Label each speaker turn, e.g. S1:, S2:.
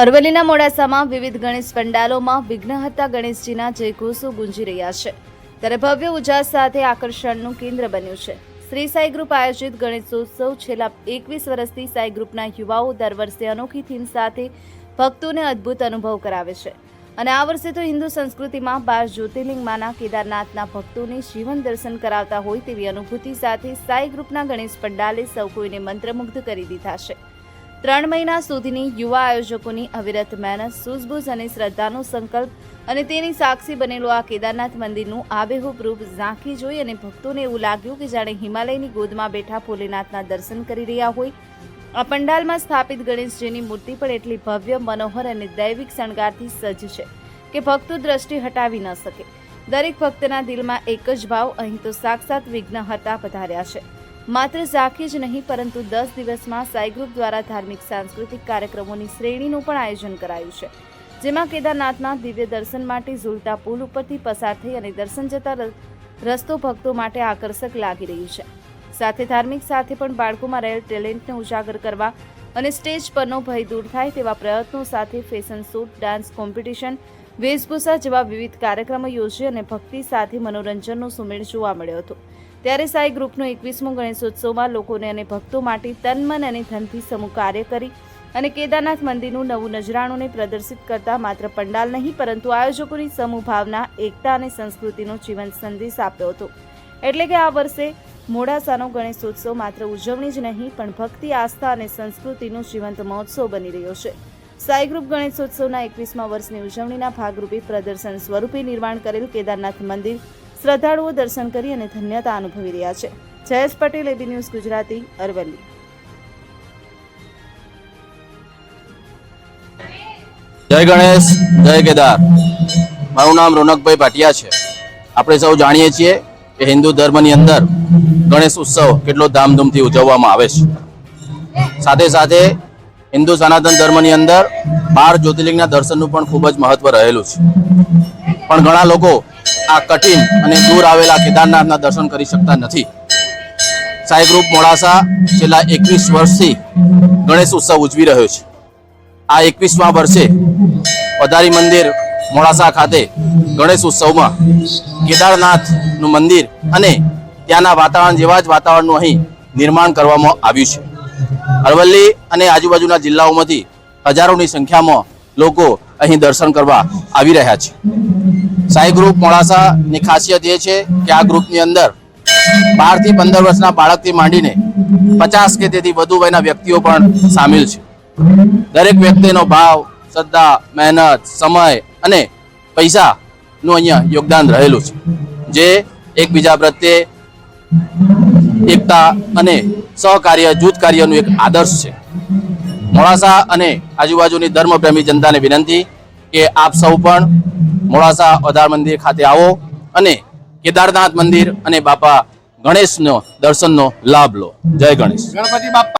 S1: અરવલ્લીના મોડાસામાં વિવિધ ગણેશ પંડાલોમાં વિઘ્નહર્તા ગણેશજીના જયઘોષો ગુંજી રહ્યા છે. ત્યારે ભવ્ય ઉજાસ સાથે આકર્ષણનું કેન્દ્ર બન્યું છે. શ્રી સાઈ ગ્રુપ આયોજિત ગણેશોત્સવ છેલ્લા એકવીસ વર્ષથી સાઈ ગ્રુપના યુવાઓ દર વર્ષે અનોખી થીમ સાથે ભક્તોને અદ્ભુત અનુભવ કરાવે છે. અને આ વર્ષે તો હિન્દુ સંસ્કૃતિમાં બાર જ્યોતિર્લિંગમાંના કેદારનાથના ભક્તોને જીવન દર્શન કરાવતા હોય તેવી અનુભૂતિ સાથે સાઈ ગ્રુપના ગણેશ પંડાલે સૌ કોઈને મંત્રમુગ્ધ કરી દીધા છે. ત્રણ મહિના સુધીની યુવા આયોજકોની અવિરત મહેનત, સૂઝબૂઝ અને શ્રદ્ધાનો સંકલ્પ અને તેની સાક્ષી બનેલું આ કેદારનાથ મંદિરનું આબેહૂબ રૂપ ઝાંખી જોઈ અને ભક્તોને એવું લાગ્યું કે જાણે હિમાલયની ગોદમાં બેઠા ભોલેનાથના દર્શન કરી રહ્યા હોય. આ પંડાલમાં સ્થાપિત ગણેશજીની મૂર્તિ પણ એટલી ભવ્ય, મનોહર અને દૈવિક શણગારથી સજ્જ છે કે ભક્તો દ્રષ્ટિ હટાવી ન શકે. દરેક ભક્તના દિલમાં એક જ ભાવ, અહીં તો સાક્ષાત વિઘ્નહર્તા પધાર્યા છે. માત્ર ઝાંખી જ નહીં, પરંતુ દસ દિવસમાં સાઈ ગ્રુપ દ્વારા ધાર્મિક, સાંસ્કૃતિક કાર્યક્રમોની શ્રેણીનું પણ આયોજન કરાયું છે. જેમાં કેદારનાથના દિવ્ય દર્શન માટે ઝુલતા પુલ ઉપરથી પસાર થઈ અને દર્શન જતા રસ્તો ભક્તો માટે આકર્ષક લાગી રહ્યું છે. સાથે ધાર્મિક, સાથે પણ બાળકોમાં રહેલ ટેલેન્ટને ઉજાગર કરવા અને સ્ટેજ પરનો ભય દૂર થાય તેવા પ્રયત્નો સાથે ફેશન શૂટ, ડાન્સ કોમ્પિટિશન, વેશભૂષા જેવા વિવિધ કાર્યક્રમો યોજી અને ભક્તિ સાથે મનોરંજનનો સુમેળ જોવા મળ્યો હતો. ત્યારે સાઈ ગ્રુપનો એકવીસમો ગણેશોત્સવમાં લોકોને અને ભક્તો માટે તન, મન અને ધનથી સમૂહ કાર્ય કરી અને કેદારનાથ મંદિરનું નવું નજરાણુંને પ્રદર્શિત કરતા માત્ર પંડાલ નહીં, પરંતુ આયોજકોની સમૂહ ભાવના, એકતા અને સંસ્કૃતિનો જીવંત સંદેશ આપ્યો હતો. એટલે કે આ વર્ષે મોડાસાનો ગણેશોત્સવ માત્ર ઉજવણી જ નહીં, પણ ભક્તિ, આસ્થા અને સંસ્કૃતિનો જીવંત મહોત્સવ બની રહ્યો છે. સાઈ ગ્રુપ ગણેશોત્સવના એકવીસમા વર્ષની ઉજવણીના ભાગરૂપે પ્રદર્શન સ્વરૂપે નિર્માણ કરેલ કેદારનાથ મંદિર શ્રદ્ધાળુઓ દર્શન કરી અને ધન્યતા અનુભવી રહ્યા છે. Jayesh Patel, AB news Gujarati, Aravalli.
S2: જય ગણેશ, જય કેદાર. મારું નામ રોનકભાઈ ભાટિયા છે. આપણે સૌ જાણીએ છીએ કે હિન્દુ ધર્મની અંદર ગણેશ ઉત્સવ કેટલો ધામધૂમથી ઉજવવામાં આવે છે. સાથે સાથે હિન્દુ સનાતન ધર્મની અંદર બાર જ્યોતિર્લિંગના દર્શનનું પણ ખૂબ જ મહત્વ રહેલું છે. પણ ઘણા લોકો આ કઠિન અને દૂર આવેલા કેદારનાથના દર્શન કરી શકતા નથી. સાઈ ગ્રુપ મોડાસા છેલ્લા એકવીસ વર્ષથી ગણેશ ઉત્સવ ઉજવી રહ્યો છે. આ એકવીસમા વર્ષે પધારી મંદિર મોડાસા ખાતે ગણેશ ઉત્સવમાં કેદારનાથનું મંદિર અને ત્યાંના વાતાવરણ જેવા જ વાતાવરણનું અહીં નિર્માણ કરવામાં આવ્યું છે. અરવલ્લી અને આજુબાજુના જિલ્લાઓમાંથી હજારોની સંખ્યામાં લોકો અહીં દર્શન કરવા આવી રહ્યા છે. સાઈ ગ્રુપ મોડાસાની ખાસિયત એ છે કે આ ગ્રુપની અંદર બારથી પંદર વર્ષના બાળકથી માંડીને પચાસ કે તેથી વધુ વયના વ્યક્તિઓ પણ સામેલ છે. દરેક વ્યક્તિનો ભાવ, શ્રદ્ધા, મહેનત, સમય અને પૈસાનું અહીંયા યોગદાન રહેલું છે. જે એકબીજા પ્રત્યે એકતા અને સહકાર્ય, જૂથ કાર્યનું એક આદર્શ છે. મોડાસા અને આજુબાજુની ધર્મપ્રેમી જનતાને વિનંતી કે આપ સૌ પણ મોડાસા અધાર મંદિર ખાતે આવો અને કેદારનાથ મંદિર અને બાપા ગણેશનો દર્શનનો લાભ લો. જય ગણેશ.
S3: ગણપતિ બાપ્પા